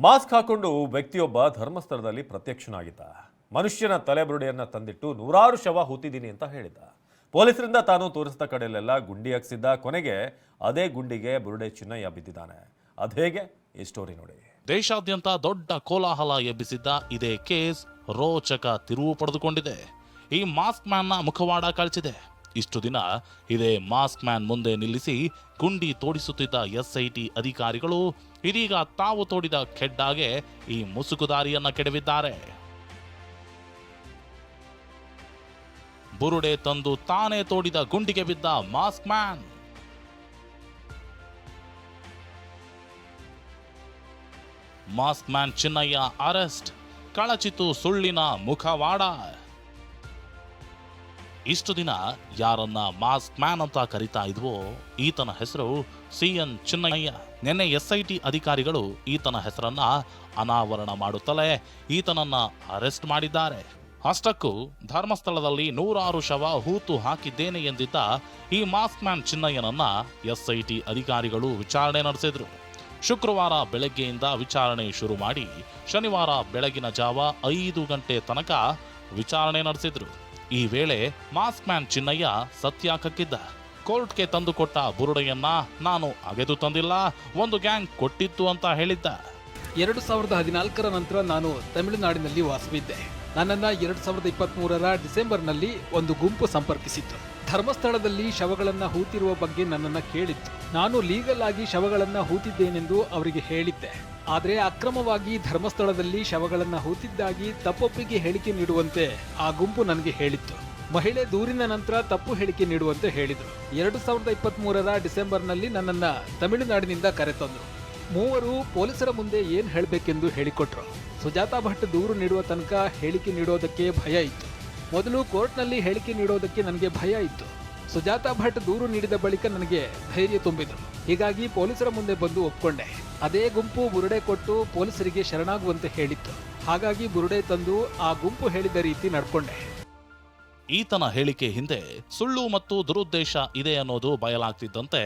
Mask ಹಾಕೊಂಡು ವ್ಯಕ್ತಿಯೊಬ್ಬ ಧರ್ಮಸ್ಥಳದಲ್ಲಿ ಪ್ರತ್ಯಕ್ಷನಾಗಿದ್ದ. ಮನುಷ್ಯನ ತಲೆಬುರುಡೆಯನ್ನ ತಂದಿಟ್ಟು ನೂರಾರು ಶವ ಹೂತಿದ್ದೀನಿ ಅಂತ ಹೇಳಿದ್ದ. ಪೊಲೀಸರಿಂದ ತಾನು ತೋರಿಸಿದ ಕಡೆಯಲ್ಲೆಲ್ಲ ಗುಂಡಿ ಹಾಕ್ಸಿದ್ದ. ಕೊನೆಗೆ ಅದೇ ಗುಂಡಿಗೆ ಬುರುಡೆ ಚಿನ್ನಯ್ಯ ಬಿದ್ದಿದ್ದಾನೆ. ಅದೇಗೆ ಈ ಸ್ಟೋರಿ ನೋಡಿ. ದೇಶಾದ್ಯಂತ ದೊಡ್ಡ ಕೋಲಾಹಲ ಎಬ್ಬಿಸಿದ್ದ ಇದೇ ಕೇಸ್ ರೋಚಕ ತಿರುವು ಪಡೆದುಕೊಂಡಿದೆ. ಈ ಮಾಸ್ಕ್ ಮ್ಯಾನ್ನ ಮುಖವಾಡ ಕಳಚಿದೆ ಇಷ್ಟು ದಿನ ಇದೇ ಮಾಸ್ಕ್ ಮ್ಯಾನ್ ಮುಂದೆ ನಿಲ್ಲಿಸಿ ಗುಂಡಿ ತೋಡಿಸುತ್ತಿದ್ದ ಎಸ್ಐಟಿ ಅಧಿಕಾರಿಗಳು ಇದೀಗ ತಾವು ತೋಡಿದ ಖೆಡ್ಡಾಗೆ ಈ ಮುಸುಕುದಾರಿಯನ್ನ ಕೆಡವಿದ್ದಾರೆ. ಬುರುಡೆ ತಂದು ತಾನೇ ತೋಡಿದ ಗುಂಡಿಗೆ ಬಿದ್ದ mask man. Mask man Chinnayya arrest, ಕಳಚಿತು ಸುಳ್ಳಿನ ಮುಖವಾಡ. ಇಷ್ಟು ದಿನ ಯಾರನ್ನ ಮಾಸ್ಕ್ ಮ್ಯಾನ್ ಅಂತ ಕರೀತಾ ಇದ್ವೋ, ಈತನ ಹೆಸರು ಸಿ ಎನ್ ಚಿನ್ನಯ್ಯ. ನಿನ್ನೆ ಎಸ್ಐಟಿ ಅಧಿಕಾರಿಗಳು ಈತನ ಹೆಸರನ್ನ ಅನಾವರಣ ಮಾಡುತ್ತಲೇ ಈತನನ್ನ ಅರೆಸ್ಟ್ ಮಾಡಿದ್ದಾರೆ. ಅಷ್ಟಕ್ಕೂ ಧರ್ಮಸ್ಥಳದಲ್ಲಿ ನೂರಾರು ಶವ ಹೂತು ಹಾಕಿದ್ದೇನೆ ಎಂದಿದ್ದ ಈ ಮಾಸ್ಕ್ ಮ್ಯಾನ್ ಚಿನ್ನಯ್ಯನನ್ನ ಎಸ್ಐಟಿ ಅಧಿಕಾರಿಗಳು ವಿಚಾರಣೆ ನಡೆಸಿದ್ರು. ಶುಕ್ರವಾರ ಬೆಳಗ್ಗೆಯಿಂದ ವಿಚಾರಣೆ ಶುರು ಮಾಡಿ ಶನಿವಾರ ಬೆಳಗಿನ ಜಾವ ಐದು ಗಂಟೆ ತನಕ ವಿಚಾರಣೆ ನಡೆಸಿದ್ರು. ಈ ವೇಳೆ ಮಾಸ್ಕ್ ಮ್ಯಾನ್ ಚಿನ್ನಯ್ಯ ಸತ್ಯ ಕಕ್ಕಿದ್ದ ಕೋರ್ಟ್ಗೆ ತಂದುಕೊಟ್ಟ ಬುರುಡೆಯನ್ನ ನಾನು ಅಗೆದು ತಂದಿಲ್ಲ, ಒಂದು ಗ್ಯಾಂಗ್ ಕೊಟ್ಟಿತ್ತು ಅಂತ ಹೇಳಿದ್ದ. ಎರಡು ಸಾವಿರದ ಹದಿನಾಲ್ಕರ ನಂತರ ನಾನು ತಮಿಳುನಾಡಿನಲ್ಲಿ ವಾಸವಿದ್ದೆ. ನನ್ನನ್ನ ಎರಡು ಸಾವಿರದ ಇಪ್ಪತ್ತ್ಮೂರರ ಡಿಸೆಂಬರ್ನಲ್ಲಿ ಒಂದು ಗುಂಪು ಸಂಪರ್ಕಿಸಿತ್ತು. ಧರ್ಮಸ್ಥಳದಲ್ಲಿ ಶವಗಳನ್ನು ಹೂತಿರುವ ಬಗ್ಗೆ ನನ್ನನ್ನು ಕೇಳಿತ್ತು. ನಾನು ಲೀಗಲ್ ಆಗಿ ಶವಗಳನ್ನು ಹೂತಿದ್ದೇನೆಂದು ಅವರಿಗೆ ಹೇಳಿದ್ದೆ. ಆದರೆ ಅಕ್ರಮವಾಗಿ ಧರ್ಮಸ್ಥಳದಲ್ಲಿ ಶವಗಳನ್ನು ಹೂತಿದ್ದಾಗಿ ತಪ್ಪೊಪ್ಪಿಗೆ ಹೇಳಿಕೆ ನೀಡುವಂತೆ ಆ ಗುಂಪು ನನಗೆ ಹೇಳಿತ್ತು. ಮಹಿಳೆ ದೂರಿನ ನಂತರ ತಪ್ಪು ಹೇಳಿಕೆ ನೀಡುವಂತೆ ಹೇಳಿದರು. ಎರಡು ಸಾವಿರದ ಇಪ್ಪತ್ತ್ಮೂರರ ಡಿಸೆಂಬರ್ನಲ್ಲಿ ನನ್ನನ್ನು ತಮಿಳುನಾಡಿನಿಂದ ಕರೆತಂದರು. ಮೂವರು ಪೊಲೀಸರ ಮುಂದೆ ಏನು ಹೇಳಬೇಕೆಂದು ಹೇಳಿಕೊಟ್ರು. ಸುಜಾತಾ ಭಟ್ ದೂರು ನೀಡುವ ತನಕ ಹೇಳಿಕೆ ನೀಡೋದಕ್ಕೆ ಭಯ ಇತ್ತು. ಮೊದಲು ಕೋರ್ಟ್ನಲ್ಲಿ ಹೇಳಿಕೆ ನೀಡೋದಕ್ಕೆ ನನಗೆ ಭಯ ಇತ್ತು. ಸುಜಾತಾ ಭಟ್ ದೂರು ನೀಡಿದ ಬಳಿಕ ನನಗೆ ಧೈರ್ಯ ತುಂಬಿದ್ರು ಹೀಗಾಗಿ ಪೊಲೀಸರ ಮುಂದೆ ಬಂದು ಒಪ್ಕೊಂಡೆ. ಅದೇ ಗುಂಪು ಬುರುಡೆ ಕೊಟ್ಟು ಪೊಲೀಸರಿಗೆ ಶರಣಾಗುವಂತೆ ಹೇಳಿತ್ತು. ಹಾಗಾಗಿ ಬುರುಡೆ ತಂದು ಆ ಗುಂಪು ಹೇಳಿದ ರೀತಿ ನಡ್ಕೊಂಡೆ. ಈತನ ಹೇಳಿಕೆ ಹಿಂದೆ ಸುಳ್ಳು ಮತ್ತು ದುರುದ್ದೇಶ ಇದೆ ಅನ್ನೋದು ಬಯಲಾಗ್ತಿದ್ದಂತೆ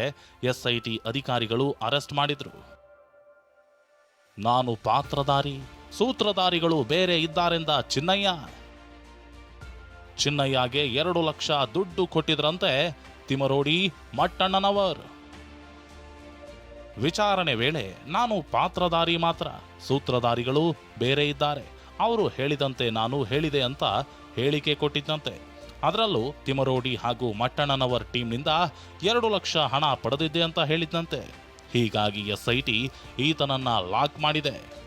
ಎಸ್ಐಟಿ ಅಧಿಕಾರಿಗಳು ಅರೆಸ್ಟ್ ಮಾಡಿದ್ರು. ನಾನು ಪಾತ್ರಧಾರಿ ಸೂತ್ರಧಾರಿಗಳು ಬೇರೆ ಇದ್ದಾರೆಂದ ಚಿನ್ನಯ್ಯ? ಚಿನ್ನಯ್ಯಗೆ ಎರಡು ಲಕ್ಷ ದುಡ್ಡು ಕೊಟ್ಟಿದ್ರಂತೆ ತಿಮರೋಡಿ ಮಟ್ಟಣ್ಣನವರ್. ವಿಚಾರಣೆ ವೇಳೆ ನಾನು ಪಾತ್ರಧಾರಿ ಮಾತ್ರ, ಸೂತ್ರಧಾರಿಗಳು ಬೇರೆ ಇದ್ದಾರೆ. ಅವರು ಹೇಳಿದಂತೆ ನಾನು ಹೇಳಿದೆ ಅಂತ ಹೇಳಿಕೆ ಕೊಟ್ಟಿದ್ದಂತೆ. ಅದರಲ್ಲೂ ತಿಮರೋಡಿ ಹಾಗೂ ಮಟ್ಟಣ್ಣನವರ್ ಟೀಮ್ನಿಂದ ಎರಡು ಲಕ್ಷ ಹಣ ಪಡೆದಿದ್ದೆ ಅಂತ ಹೇಳಿದ್ದಂತೆ. ಹೀಗಾಗಿ ಎಸ್ಐಟಿ ಈತನನ್ನ ಲಾಕ್ ಮಾಡಿದೆ.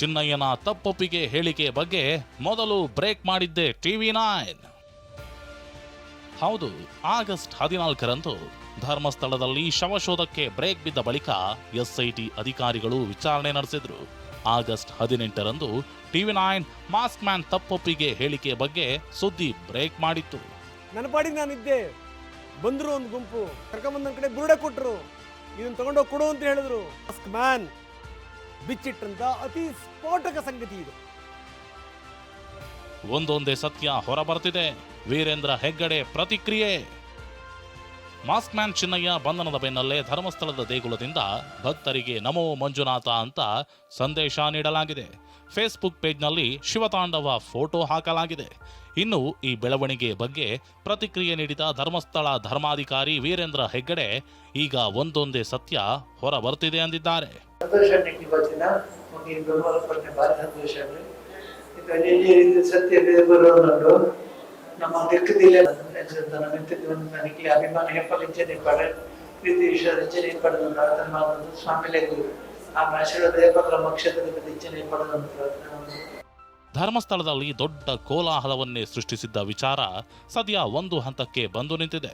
ಚಿನ್ನಯ್ಯನ ತಪ್ಪೊಪ್ಪಿಗೆ ಹೇಳಿಕೆ ಬಗ್ಗೆ ಮೊದಲು ಬ್ರೇಕ್ ಮಾಡಿದ್ದೆ ಟಿವಿ ನೈನ್. ಹೌದು, ಆಗಸ್ಟ್ ಹದಿನಾಲ್ಕರಂದು ಧರ್ಮಸ್ಥಳದಲ್ಲಿ ಶವಶೋಧಕ್ಕೆ ಬ್ರೇಕ್ ಬಿದ್ದ ಬಳಿಕ ಎಸ್ಐಟಿ ಅಧಿಕಾರಿಗಳು ವಿಚಾರಣೆ ನಡೆಸಿದ್ರು. ಆಗಸ್ಟ್ ಹದಿನೆಂಟರಂದು ಟಿವಿ ನೈನ್ ಮಾಸ್ಕ್ ಮ್ಯಾನ್ ತಪ್ಪೊಪ್ಪಿಗೆ ಹೇಳಿಕೆ ಬಗ್ಗೆ ಸುದ್ದಿ ಬ್ರೇಕ್ ಮಾಡಿತ್ತು. ನನ್ನ ನಾನಿದ್ದೆ. ಬಂದರು ಒಂದು ಗುಂಪು, ಕರ್ಕೊಂಬಂದ್ ಕಡೆ ಬುರುಡೆ ಕೊಟ್ಟರು ಇದನ್ನು ತಗೊಂಡೋಗಿ ಕೊಡು ಅಂತ ಹೇಳಿದ್ರು. Mask man. ಬಿಚ್ಚಿಟ್ಟಂತ ಅತಿ ಸ್ಫೋಟಕ ಸಂಗತಿ ಇದು. ಒಂದೊಂದೇ ಸತ್ಯ ಹೊರಬರ್ತಿದೆ ವೀರೇಂದ್ರ ಹೆಗ್ಗಡೆ ಪ್ರತಿಕ್ರಿಯೆ. ಮಾಸ್ಕ್ ಮ್ಯಾನ್ ಚಿನ್ನಯ್ಯ ಬಂಧನದ ಬೆನ್ನಲ್ಲೇ ಧರ್ಮಸ್ಥಳದ ದೇಗುಲದಿಂದ ಭಕ್ತರಿಗೆ ನಮೋ ಮಂಜುನಾಥ ಅಂತ ಸಂದೇಶ ನೀಡಲಾಗಿದೆ. ಫೇಸ್ಬುಕ್ ಪೇಜ್ನಲ್ಲಿ ಶಿವತಾಂಡವ ಫೋಟೋ ಹಾಕಲಾಗಿದೆ. ಇನ್ನು ಈ ಬೆಳವಣಿಗೆ ಬಗ್ಗೆ ಪ್ರತಿಕ್ರಿಯೆ ನೀಡಿದ ಧರ್ಮಸ್ಥಳ ಧರ್ಮಾಧಿಕಾರಿ ವೀರೇಂದ್ರ ಹೆಗ್ಗಡೆ ಈಗ ಒಂದೊಂದೇ ಸತ್ಯ ಹೊರಬರ್ತಿದೆ ಅಂದಿದ್ದಾರೆ. ಸಂತೋಷ ನೀಡಿ ಇವತ್ತಿನ ನೀನು ಬೆಂಬಲ ಕೊಟ್ಟೆ ಭಾರಿ ಸಂತೋಷ ಆಗ್ಲಿ ಇದು ಅಲ್ಲಿ ಇದು ಸತ್ಯ ಬರೋದು ನಮ್ಮ ದಿಕ್ಕದಿಲ್ಲ ನಮ್ಮಿಂದ ನನಗೆ ಅಭಿಮಾನ ಹೆಪ್ಪಲಿಂಚನೆ ಪಡ ಪ್ರೀತಿ ವಿಶ್ವದಿಂಚನೆ ಪಡೆದು ಪ್ರಾರ್ಥನೆ ಮಾಡೋದು ಸ್ವಾಮಿಲೇ ಗುರು ಆ ಆಶೀರ್ವಾದ ಹೆಪ್ಪಗಳ ಮಕ್ಷತ್ರದ ಇಚ್ಛನೆ ಪಡೆದು ಪ್ರಾರ್ಥನೆ ಮಾಡೋದು ಧರ್ಮಸ್ಥಳದಲ್ಲಿ ದೊಡ್ಡ ಕೋಲಾಹಲವನ್ನೇ ಸೃಷ್ಟಿಸಿದ್ದ ವಿಚಾರ ಸದ್ಯ ಒಂದು ಹಂತಕ್ಕೆ ಬಂದು ನಿಂತಿದೆ.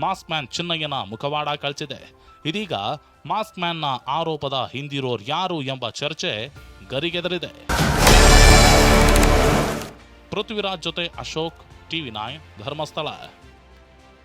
ಮಾಸ್ಕ್ ಮ್ಯಾನ್ ಚಿನ್ನಯ್ಯನ ಮುಖವಾಡ ಕಳಚಿದೆ ಇದೀಗ ಮಾಸ್ಕ್ ಮ್ಯಾನ್ನ ಆರೋಪದ ಹಿಂದಿರೋರು ಯಾರು ಎಂಬ ಚರ್ಚೆ ಗರಿಗೆದರಿದೆ. ಪೃಥ್ವಿರಾಜ್ ಜೊತೆ ಅಶೋಕ್, ಟಿವಿ ನೈನ್, ಧರ್ಮಸ್ಥಳ.